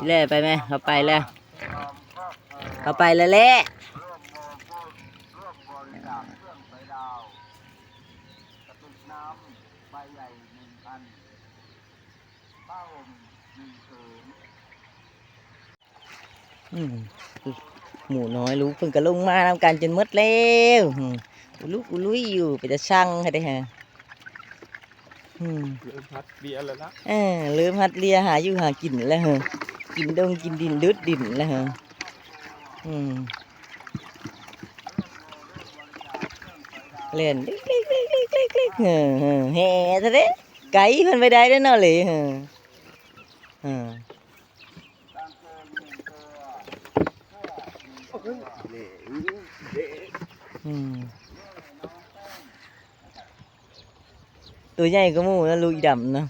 พี่เล่ไปไหมเขาไปแล้ว เขาไปแล้วแหละร่วมบริจาคเครื่องไฟดาวกระติกน้ำใบใหญ่หนึ่งอันผ้าห่มหนึ่งผืนอืมหมูน้อยลูกเพิ่งก็ลงมาทำการจนหมดแล้วอืมอุลุกอุลุยอยู่ไปจะช่างให้ได้ฮะอืมเริ่มพัดเบียร์แล้วนะเออลืมฮัดเลียหาอยู่หากินแล้วเหรอ กินดงกินดินดุดดินแล้วเหรออืมเล่นเล็กเล็กเล็กเล็กเล็กเล็กเออเออแห่ซะเด้ไก่เพิ่นไปได้เด้อเนาะเลยเออเออกางเกงหนึ่งตัวอืมตัวใหญ่ก็มู่แล้วลูกอีดำเนาะ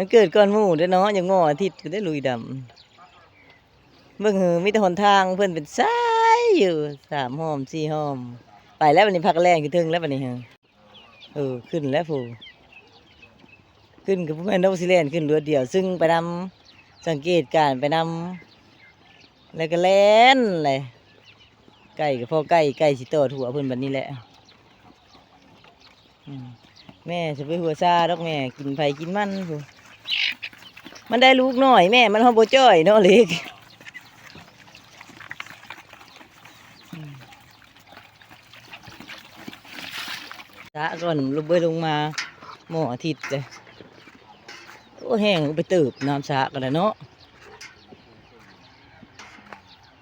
มันเกิดก่อนหมู่เด้อเนาะอย่างงออาทิตย์ก็ได้ลุยดำเบิ่งหือมีแต่หนทางเพิ่อนเป็นสายอยู่สามห้อมสี่ห้อม ไปแล้ววันนี้พักแรงคือถึงแล้ววันนี้ฮะเออขึ้นแล้วผูขึ้นกับพวกแม่นกซิเลนขึ้นเรือเดียว ซึ่งไปนำสังเกตการไปนำแล้วก็แล่นเลยไก่กับพ่อไก่ไก่สิโตดหัวเพิ่อนแบบนี้แหละแม่จะไปหัวซาดอกแม่กินไผ่กินมันผู มันได้ลูกหน้อยแม่ มันเฮาบ่จ้อยเนาะเล็กสะก่อนลงไปลงมา หมออาทิตย์เลยโอ้แห้งไปติบน้ำสะกันแล้วเนาะ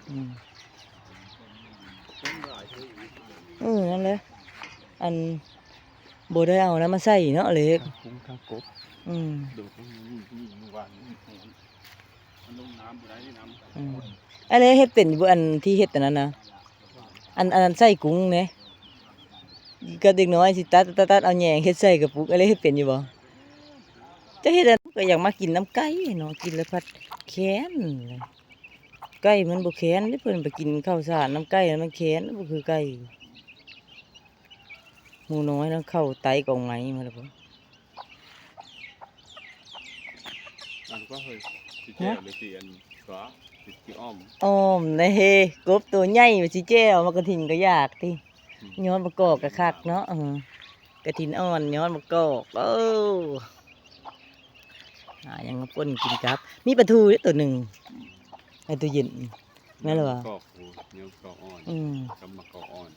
อืมเอนั่นแหละอันโบได้เอานะมาใส่เนาะเล็ก อืมดูตรงนี้นี่เมื่อวานนี่เห็นมันลงน้ำบุได้น้ำอืมอันนี้เฮ็ดเป็นอยู่บ่อันที่เฮ็ดอันนั้นนะอันอันนั้นใส่กุ้งเนี่ยก็เด็กน้อยสิตัดตัดตัดเอาแหยงเฮ็ดใส่กระปุกอะไรเฮ็ดเป็นอยู่บ่จะเฮ็ดอันก็อยากมากินน้ำไก่เนาะกินแล้วพัดแค้นเลยไก่มันบ่แค้นเด้เพิ่นไปกินข้าวสารน้ำไก่แล้วมันแค้นบ่คือไก่หมูน้อยแล้วเข้าไตกองไหมมาแล้วบ่ มันก็เฮ้ยสีเจียวเลยสีอันขวาสีสีอ้อมอ้อมนะเฮกบตัวใหญ่ว่าสิแจ้วมากระทินก็ยากติย้อนมะกอกกะคักเนาะเออกระถินอ่อนย้อนมะกอกโอ้หายังมาป่นกินครับ มีปลาทูด้วยตัวหนึ่งในตู้เย็นแม่นเหรอวะกอกโอ้เนื้อกอกอ่อนอืมกำมะกอกอ่อน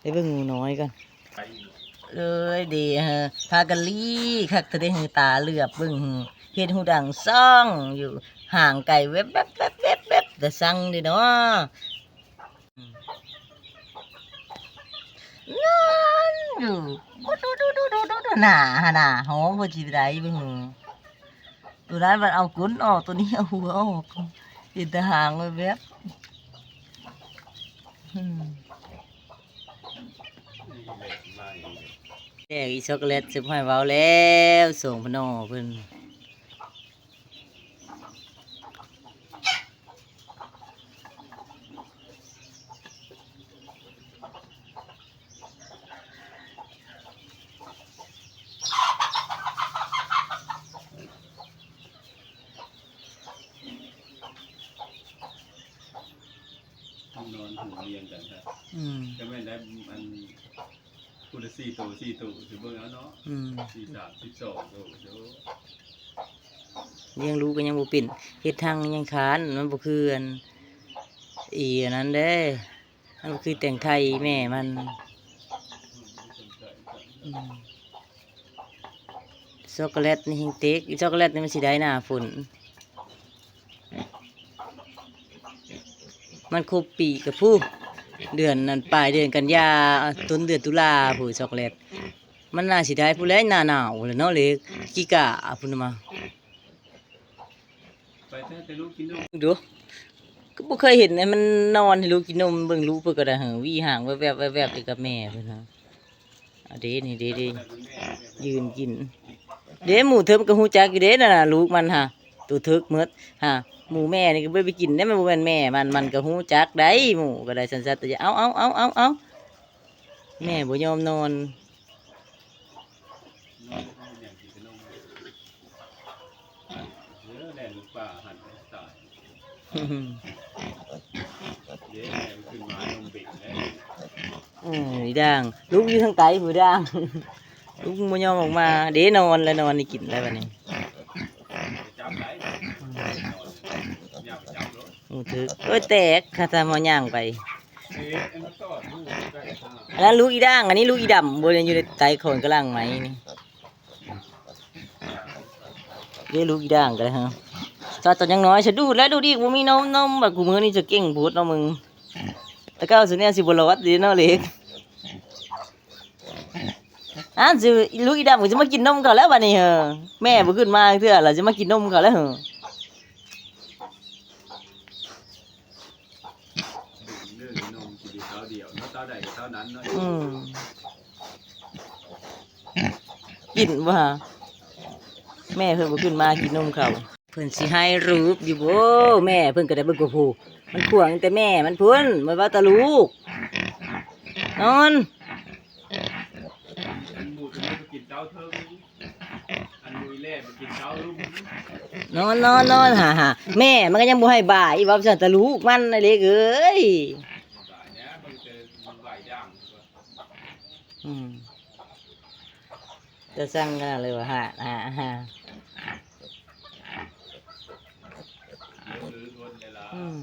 ไปเบิ่งงูน้อยกันไก่ เลยดีฮะพากันลี่คักเธอได้หือตาเหลือบเบิ่งเฮ็ดหูดังซ่องอยู่ห่างไก่เว็บแวบแวบแวบแวบแต่สั่งดิเนาะนั่นอยู่ดูดูดูดูดูดูหนาหนาหอมพอจีได้เบิ่งตัวนั้นมันเอาก้นออกตัวนี้เอาหัวออกเห็นแต่ห่างไว้แวบอืม แจกอีช็อกโกแลตสิบให้เว้าแล้วส่งพนอเพิ่นต้องนอนหูเรียงกันนะอืมจะไม่ได้มัน คูณสี่ตัวสี่ตัวถือเบิ่งแล้วเนาะอืมสี่สามสี่สองตัวเดี๋ยวเลี้ยงลูกก็ยังบ่เป็นเฮ็ดทางยังคานมันบ่คืออันอีอันนั้นเด้มันบ่คือแต่งไทยแม่มันอืมช็อกโกแลตนี่หิงเต็กอีช็อกโกแลตนี่มันสิได้หน้าฝนมันครบปีกับผู้ เดือนนั้นปลายเดือนกันยาต้นเดือนตุลาผู้ช็อกโกแลตมันน่าสิได้ผู้แลหน้าหนาวแหล้วเนาะเล็กกิกะพุ่นน่ะมาไปแต่แต่ลูกกินนมดูก็บ่เคยเห็นนะมันนอนให้ลูกกินนมเบิ่งลูกเพิ่นก็ได้เหอะวีห่างแวบๆแวบๆไปกับแม่เพิ่นนะอะเด้นี่เด้เด้ยืนกิน เด้หมูเทิมก็ฮู้จักอยู่เด้นั่นน่ะลูกมันฮะตัวทึกหมดฮะ หมูแม่นี่ก็บ่ไปกินได้มันบ่แม่นแม่ มันมันก็ฮู้จักได้หมูก็ได้สันสัตว์แต่เอาเอาเอาเอาเอาแม่บ่ยอมนอนนอนอย่างกินแต่นมป่าหันไปตายเดี๋ยวแม่มันขึ้นมานมบิดแล้วอืมด่างลูกอยู่ทางไตผู้ด่างลูกมันยอมออกมา เดี๋ยวนอนแล้วนอนนี่กินแล้วบัดนี้บไหนอยากไปจับร ถหมูถึกโอ้ยแตกข้าตามอย่างไปอันตอดลูกใกล้ข้างอันนั้นลูกอีด่าง อันนี้ลูกอีดำบริเวณอยู่ในไตโคนกระลังไหมนี่เรียกลูกอีด่างกันเลยฮะตอนตอนยังน้อยฉันดูแล้วดูดิกูมีนมนมแบบกูมือนี่จะเก่งพูดเนาะมึงแต่ก้าวสุดเนี่ยสิบรอดดีเนาะเล็กอะสิลูกอีดำกูจะมากินนมเขาแล้ววันนี้เหรอแม่บ่ขึ้นมาเถื่อเราจะมากินนมเขาแล้วเหรอ เรื่องนมกินเท้าเดียวเนาะเท้าใดกับเท้านั้นเนาะ อืมกินบ่ฮะแม่เพิ่นบ่ขึ้นมากินนมเขาเพิ่นสิให้รูปอยู่บ่แม่เพิ่นก็ได้เบิ่งกับผู้มันขวางแต่แม่มันพุ่นมันว่าแตะลูกนอนอันนอนฮ่ากินเท้าลุ่มนอนนอนนอนหาหาแม่มันก็ยังบ่ให้บ่ายว่าซั่นแตะลูกมันน่ะเล็กเอ้ย บ่ายเนี้ยมันจะมันไหวย่าง อืมจะสั่งกันเลยว่าหาหาหาหรือทนเลยล่ะอืม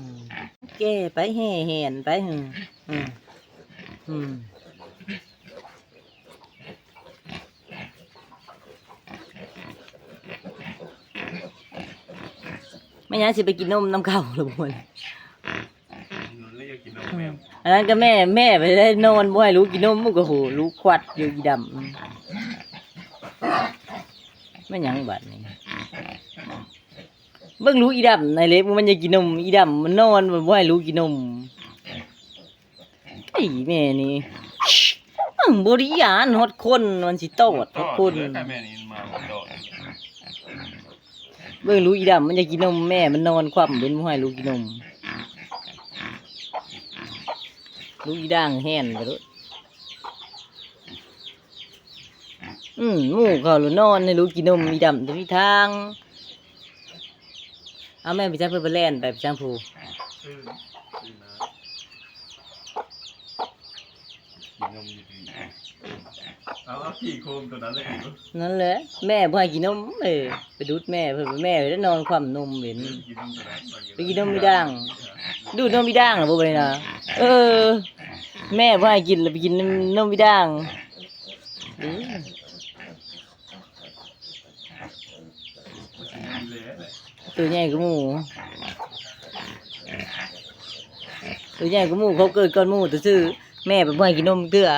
แก้ไปแห่แหนไปหึอืมอืมไม่งั้นสิไปกินนมน้ำเก่าหรือบ่นมันเลยอยากกินนมแมว อันนั้นก็แม่แม่ไปได้นอนบ่ให้ลูกกินนมมันก็โหลูกควัดอยู่อีดำไม่ยังบัดนี้เบิ่งลูกอีดำในเล็บมันจะกินนมอีดำมันนอนมันบ่ให้ลูกกินนมไอ้แม่นี่มึงบริยารฮอดคนมันสิโตดฮอดคนแต่แม่นี่มาโดดเบิ่งลูกอีดำมันจะกินนมแม่มันนอนคว่ำเป็นบ่ให้ลูกกินนม ลูกอีด่างแห่นไปเลยอืมหมูเขาหรือนอนให้ลูกกินนมอีดำจะมีทาง เอาแม่ไปจ้างเพื่อนไปแล่นไปไปจ้างผูซื้อซื้อมากินนมดีๆ เอาเอาขี่โคมตัวนั้นเลยอีกนั่นแหละแม่บ่ให้กินนมเออไปดูดแม่เพื่อนแม่ไปได้นอนคว่ำนมเห็นกินนมตัวนั้นไปกินนมอีด่าง ดูดนมอีด่างเหรอบ่ไปนะเออ แม่บ่ให้กินแล้วไปกินนมอีด่างเอ้ยตัวใหญ่ก็หมูตัวใหญ่ก็หมูเขาเกิดก่อนหมูตัวซื้อแม่ไปบ่ให้กินนมเตื้อ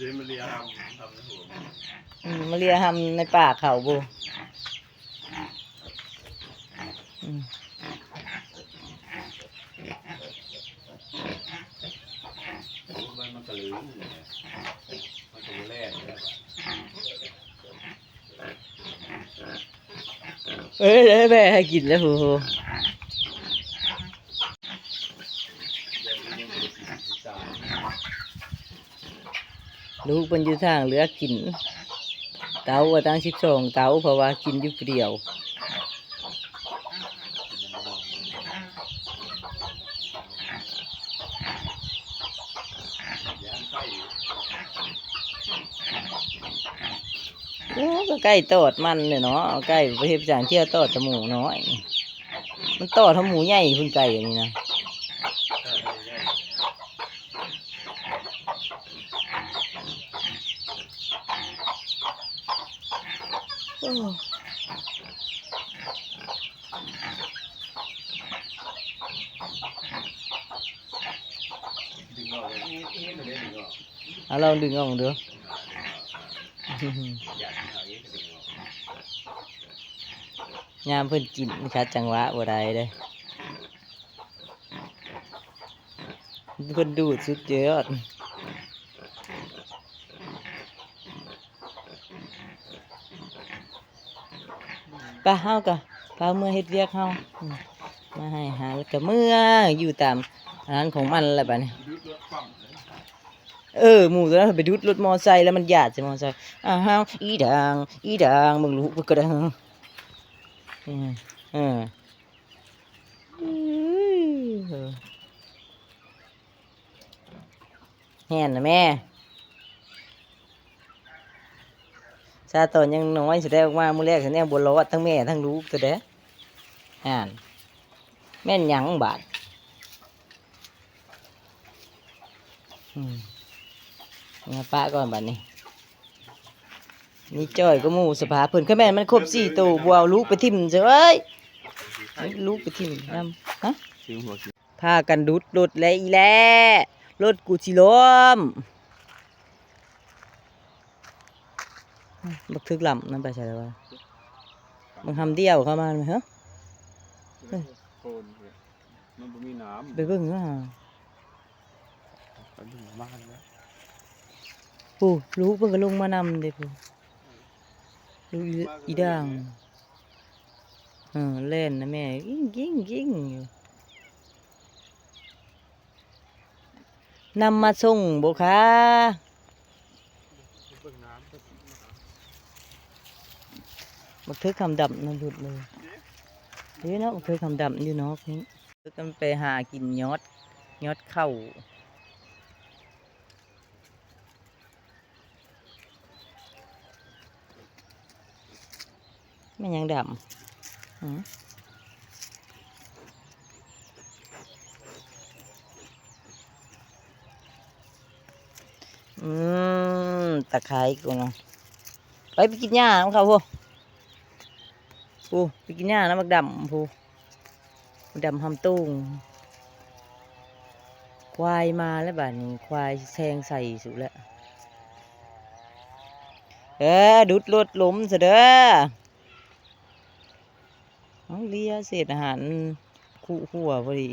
เดี๋ยวมันเลียทำทำในหัวมันอืมมาเลียทำในปากเขาบ่อืมมันมันกระลืมเลยมันก็บ่แล่นเลยเอ้ยเอ้ยแม่ให้กินแล้วโห เดี๋ยวมันยังบ่ได้กินที่ตาย ลูกมันอยู่ทางเหลือกิน เตาว่าตั้งสิบสองเตาเพราะว่ากินอยู่เดียวก็ใกล้ตอดมันเนี่ยเนาะใกล้ไปเฮ็ดจางเที่ยวตอดจมูกน้อย มันตอดเทำหมูใหญ่คุณไก่อันนี้นะโอ้ดึงนี่นี่มันได้ดึงออก เอาลองดึงออกดูยาดึงออกเดึงอยามเพิ่อนกินมันชัดจังหวะบ่ได้เด้เพิ่อนดูดสุดยอด ไปเฮาก็พาเมื่อเฮ็ดเวียกเฮามาให้หาแล้วก็เมื่ออยู่ตามร้านของมันแหละบัดนี้เออหมูตัวนั้นไปดูดรถมอไซค์แล้วมันหยาดใช่มอไซค์อ้าวอีด่างอีด่างมึงรู้กูก็ได้อืมเอออื้อแห่นนะแม่ ชาตอนยังน้อยแสดงออกมามือแรกแสดงบนรอดทั้งแม่ทั้งลูกตัวเด้ออ่านแม่นหยังบาดอืมมาปะก่อนบัดนี้ นี่จ้อยก็หมูสภาเพิ่นก็แม่นมันครบสี่ตัวบัวเอาลูกไปทิ่มเจ้ยเอาลูกไปทิ่มนำฮะซิงหัวซิพากันดุดรถและอีแล่รถกูสิล้ม บักทึกลำนั่นไปใช่แล้ววะมึงทำเดียวเข้ามาไหมฮะโคนเนี่ยมันบ่มีน้ำไปเบิ่งว่าไปดูบ้านแล้วปูลูกเพิ่นก็ลงมานำเด้ปูลูกอีอีด่างเออเล่นนะแม่กิ้งกิ้งกิ้งอยู่นำมาส่งบ่คะเบิ่งน้ำก็ บักเธอคำดำนั่นหลุดเลยเฮ้ยนะบักเธอคำดำอยู่นาะนี่เธอกันไปหากินยอดยอดเข้าแม่ยังดำหืออืมตะไคร้กูเนาะไปไปกินหญ้าของเขาพวก ผู้ไปกินหญ้านะมักดำปูมักดำหำตุ้งควายมาแล้วบ้านนี้ ควายแซงใส่สุดแล้วเออดุดรถล้มซะเด้อเอาเลียเศษอาหารคู่หัวพอดี